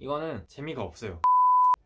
이거는 재미가 없어요.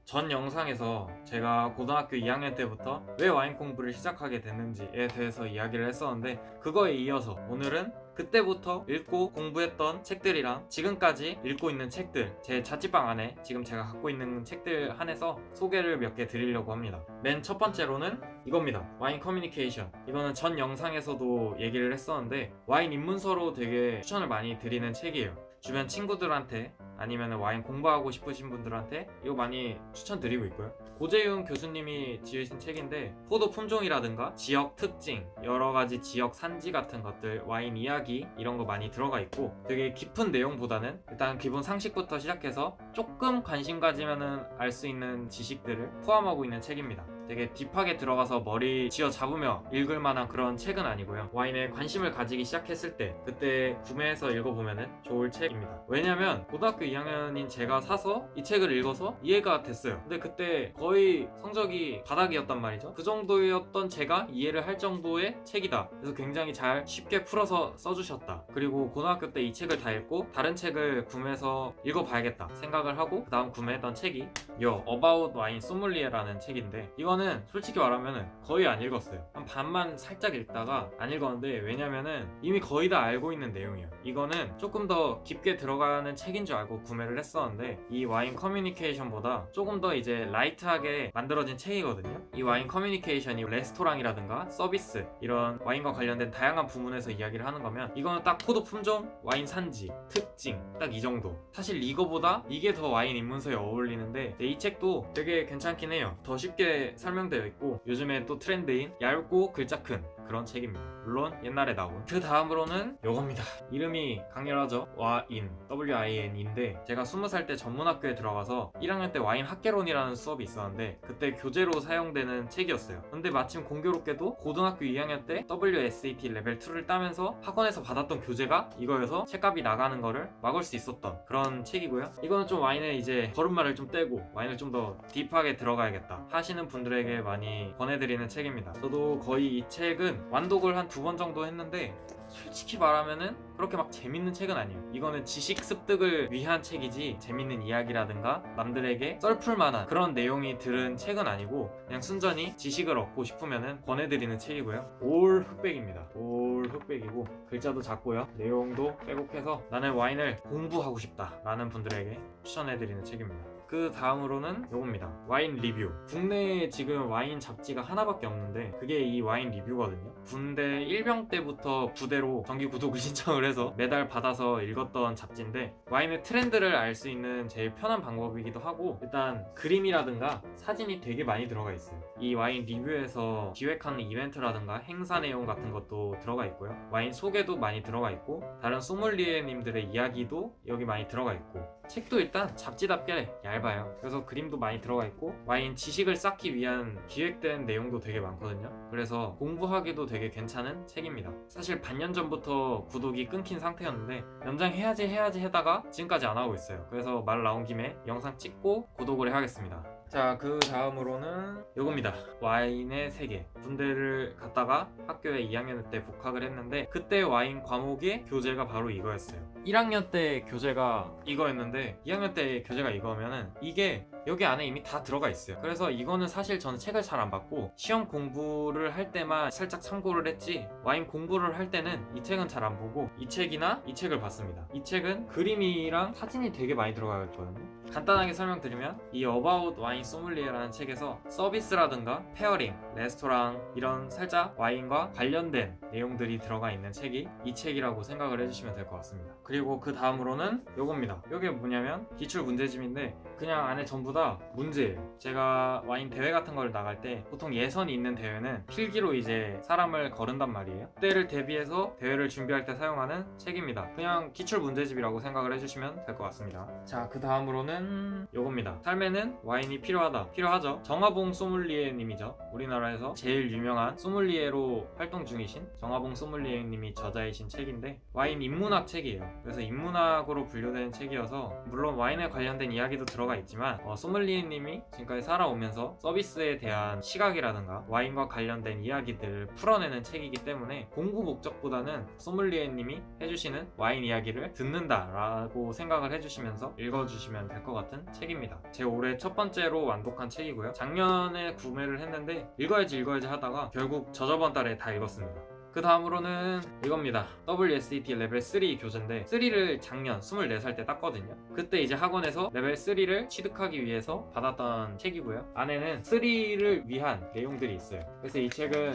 전 영상에서 제가 고등학교 2학년 때부터 왜 와인 공부를 시작하게 됐는지에 대해서 이야기를 했었는데 그거에 이어서 오늘은 그때부터 읽고 공부했던 책들이랑 지금까지 읽고 있는 책들 제 자취방 안에 지금 제가 갖고 있는 책들 한해서 소개를 몇 개 드리려고 합니다. 맨 첫 번째로는 이겁니다. 와인 커뮤니케이션. 이거는 전 영상에서도 얘기를 했었는데 와인 입문서로 되게 추천을 많이 드리는 책이에요. 주변 친구들한테 아니면 와인 공부하고 싶으신 분들한테 이거 많이 추천드리고 있고요. 고재윤 교수님이 지으신 책인데 포도 품종이라든가 지역 특징, 여러 가지 지역 산지 같은 것들, 와인 이야기 이런 거 많이 들어가 있고 되게 깊은 내용보다는 일단 기본 상식부터 시작해서 조금 관심 가지면은 알 수 있는 지식들을 포함하고 있는 책입니다. 되게 딥하게 들어가서 머리 쥐어 잡으며 읽을 만한 그런 책은 아니고요. 와인에 관심을 가지기 시작했을 때 그때 구매해서 읽어보면 좋을 책입니다. 왜냐면 고등학교 2학년인 제가 사서 이 책을 읽어서 이해가 됐어요. 근데 그때 거의 성적이 바닥이었단 말이죠. 그 정도였던 제가 이해를 할 정도의 책이다. 그래서 굉장히 잘 쉽게 풀어서 써주셨다. 그리고 고등학교 때 이 책을 다 읽고 다른 책을 구매해서 읽어봐야겠다 생각을 하고 그 다음 구매했던 책이 요 About Wine Sommelier라는 책인데 이거는 솔직히 말하면 거의 안 읽었어요. 한 반만 살짝 읽다가 안 읽었는데 왜냐면은 이미 거의 다 알고 있는 내용이에요. 이거는 조금 더 깊게 들어가는 책인 줄 알고 구매를 했었는데 이 와인 커뮤니케이션보다 조금 더 이제 라이트하게 만들어진 책이거든요. 이 와인 커뮤니케이션이 레스토랑이라든가 서비스 이런 와인과 관련된 다양한 부문에서 이야기를 하는 거면 이거는 딱 포도 품종, 와인 산지, 특징 딱 이 정도. 사실 이거보다 이게 더 와인 입문서에 어울리는데 네, 이 책도 되게 괜찮긴 해요. 더 쉽게 설명되어 있고 요즘에 또 트렌드인 얇고 글자 큰 그런 책입니다. 물론 옛날에 나온. 그 다음으로는 요겁니다. 이름이 강렬하죠. 와인 W-I-N인데 제가 20살 때 전문학교에 들어가서 1학년 때 와인 학개론이라는 수업이 있었는데 그때 교재로 사용되는 책이었어요. 근데 마침 공교롭게도 고등학교 2학년 때 WSAT 레벨 2를 따면서 학원에서 받았던 교재가 이거여서 책값이 나가는 거를 막을 수 있었던 그런 책이고요. 이거는 좀 와인에 이제 걸음마를 좀 떼고 와인을 좀 더 딥하게 들어가야겠다 하시는 분들에게 많이 권해드리는 책입니다. 저도 거의 이 책은 완독을 한 두 번 정도 했는데 솔직히 말하면은 그렇게 막 재밌는 책은 아니에요. 이거는 지식 습득을 위한 책이지 재밌는 이야기라든가 남들에게 썰풀 만한 그런 내용이 들은 책은 아니고 그냥 순전히 지식을 얻고 싶으면은 권해드리는 책이고요. 올 흑백입니다. 올 흑백이고 글자도 작고요. 내용도 빼곡해서 나는 와인을 공부하고 싶다 라는 분들에게 추천해드리는 책입니다. 그 다음으로는 요겁니다. 와인 리뷰. 국내에 지금 와인 잡지가 하나밖에 없는데 그게 이 와인 리뷰거든요. 군대 1병 때부터 부대로 정기 구독을 신청을 해서 매달 받아서 읽었던 잡지인데 와인의 트렌드를 알 수 있는 제일 편한 방법이기도 하고 일단 그림이라든가 사진이 되게 많이 들어가 있어요. 이 와인 리뷰에서 기획하는 이벤트라든가 행사 내용 같은 것도 들어가 있고요. 와인 소개도 많이 들어가 있고 다른 소믈리에님들의 이야기도 여기 많이 들어가 있고 책도 일단 잡지답게 얇아요. 그래서 그림도 많이 들어가 있고 와인 지식을 쌓기 위한 기획된 내용도 되게 많거든요. 그래서 공부하기도 되게 괜찮은 책입니다. 사실 반년 전부터 구독이 끊긴 상태였는데 연장해야지 해야지 하다가 지금까지 안 하고 있어요. 그래서 말 나온 김에 영상 찍고 구독을 해야겠습니다. 자, 그 다음으로는 요겁니다. 와인의 세계. 군대를 갔다가 학교에 2학년 때 복학을 했는데 그때 와인 과목의 교재가 바로 이거였어요. 1학년 때 교재가 이거였는데 2학년 때 교재가 이거면은 이게 여기 안에 이미 다 들어가 있어요. 그래서 이거는 사실 저는 책을 잘안 받고 시험 공부를 할 때만 살짝 참고를 했지 와인 공부를 할 때는 이 책은 잘 안 보고 이 책이나 이 책을 봤습니다. 이 책은 그림이랑 사진이 되게 많이 들어가 있거든요. 간단하게 설명드리면 이 About Wine Sommelier라는 책에서 서비스라든가 페어링, 레스토랑 이런 살짝 와인과 관련된 내용들이 들어가 있는 책이 이 책이라고 생각을 해주시면 될 것 같습니다. 그리고 그 다음으로는 요겁니다. 요게 뭐냐면 기출 문제집인데 그냥 안에 전부 다 문제예요. 제가 와인 대회 같은 걸 나갈 때 보통 예선이 있는 대회는 필기로 이제 사람을 거른단 말이에요. 그때를 대비해서 대회를 준비할 때 사용하는 책입니다. 그냥 기출 문제집이라고 생각을 해주시면 될 것 같습니다. 자, 그 다음으로는 요겁니다. 삶에는 와인이 필요하다. 필요하죠. 정화봉 소믈리에님이죠. 우리나라에서 제일 유명한 소믈리에로 활동 중이신 정화봉 소믈리에님이 저자이신 책인데 와인 인문학 책이에요. 그래서 인문학으로 분류된 책이어서 물론 와인에 관련된 이야기도 들어가 있지만 어, 소믈리에님이 지금까지 살아오면서 서비스에 대한 시각이라든가 와인과 관련된 이야기들을 풀어내는 책이기 때문에 공부 목적보다는 소믈리에님이 해주시는 와인 이야기를 듣는다라고 생각을 해주시면서 읽어주시면 될 것 같은 책입니다. 제 올해 첫 번째로 완독한 책이고요. 작년에 구매를 했는데 읽어야지 읽어야지 하다가 결국 저저번 달에 다 읽었습니다. 그 다음으로는 이겁니다. WSET 레벨 3 교재인데 3를 작년 24살 때 땄거든요. 그때 이제 학원에서 레벨 3를 취득하기 위해서 받았던 책이고요. 안에는 3를 위한 내용들이 있어요. 그래서 이 책은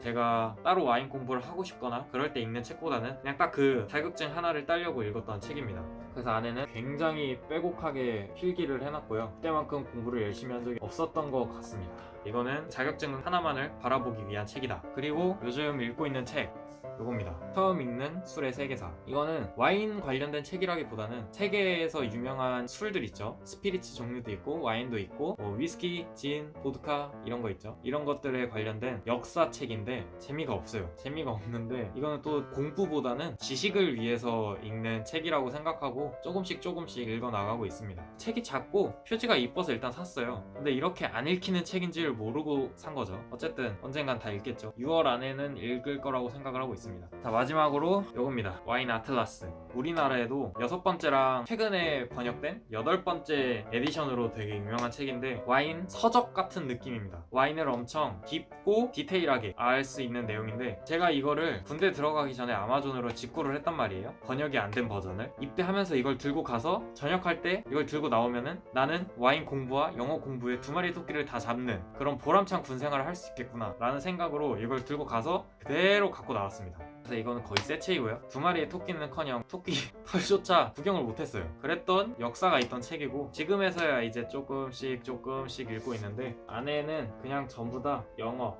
제가 따로 와인 공부를 하고 싶거나 그럴 때 읽는 책보다는 그냥 딱 그 자격증 하나를 따려고 읽었던 책입니다. 그래서 안에는 굉장히 빼곡하게 필기를 해놨고요. 그때만큼 공부를 열심히 한 적이 없었던 것 같습니다. 이거는 자격증 하나만을 바라보기 위한 책이다. 그리고 요즘 읽고 있는 책 요겁니다. 처음 읽는 술의 세계사. 이거는 와인 관련된 책이라기보다는 세계에서 유명한 술들 있죠. 스피리츠 종류도 있고 와인도 있고 뭐 위스키, 진, 보드카 이런 거 있죠. 이런 것들에 관련된 역사 책인데 재미가 없어요. 재미가 없는데 이거는 또 공부보다는 지식을 위해서 읽는 책이라고 생각하고 조금씩 조금씩 읽어 나가고 있습니다. 책이 작고 표지가 이뻐서 일단 샀어요. 근데 이렇게 안 읽히는 책인지를 모르고 산 거죠. 어쨌든 언젠간 다 읽겠죠. 6월 안에는 읽을 거라고 생각을 하고 있습니다. 자 마지막으로 요겁니다. 와인 아틀라스. 우리나라에도 여섯 번째랑 최근에 번역된 여덟 번째 에디션으로 되게 유명한 책인데 와인 서적 같은 느낌입니다. 와인을 엄청 깊고 디테일하게 알 수 있는 내용인데 제가 이거를 군대 들어가기 전에 아마존으로 직구를 했단 말이에요. 번역이 안 된 버전을 입대하면서 이걸 들고 가서 전역할 때 이걸 들고 나오면은 나는 와인 공부와 영어 공부에 두 마리 토끼를 다 잡는 그런 보람찬 군 생활을 할 수 있겠구나 라는 생각으로 이걸 들고 가서 그대로 갖고 나왔습니다. 그래서 이거는 거의 새 책이고요. 두 마리의 토끼는커녕 토끼 털조차 구경을 못했어요. 그랬던 역사가 있던 책이고 지금에서야 이제 조금씩 조금씩 읽고 있는데 안에는 그냥 전부 다 영어,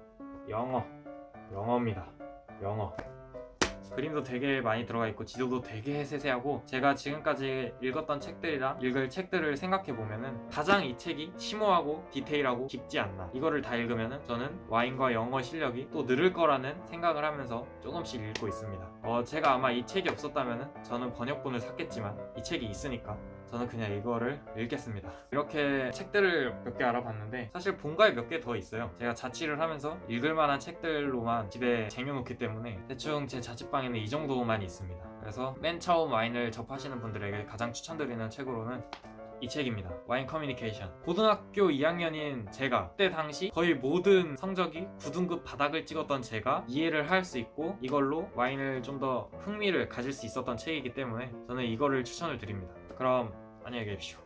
영어, 영어입니다. 영어. 그림도 되게 많이 들어가 있고 지도도 되게 세세하고 제가 지금까지 읽었던 책들이랑 읽을 책들을 생각해 보면은 가장 이 책이 심오하고 디테일하고 깊지 않나 이거를 다 읽으면은 저는 와인과 영어 실력이 또 늘을 거라는 생각을 하면서 조금씩 읽고 있습니다 어 제가 아마 이 책이 없었다면은 저는 번역본을 샀겠지만 이 책이 있으니까 저는 그냥 이거를 읽겠습니다. 이렇게 책들을 몇 개 알아봤는데 사실 본가에 몇 개 더 있어요. 제가 자취를 하면서 읽을 만한 책들로만 집에 쟁여놓기 때문에 대충 제 자취방 에는 이 정도만 있습니다. 그래서 맨 처음 와인을 접하시는 분들에게 가장 추천드리는 책으로는 이 책입니다. 와인 커뮤니케이션. 고등학교 2학년인 제가 그때 당시 거의 모든 성적이 9등급 바닥을 찍었던 제가 이해를 할 수 있고 이걸로 와인을 좀 더 흥미를 가질 수 있었던 책이기 때문에 저는 이거를 추천을 드립니다. 그럼 안녕히 계십시오.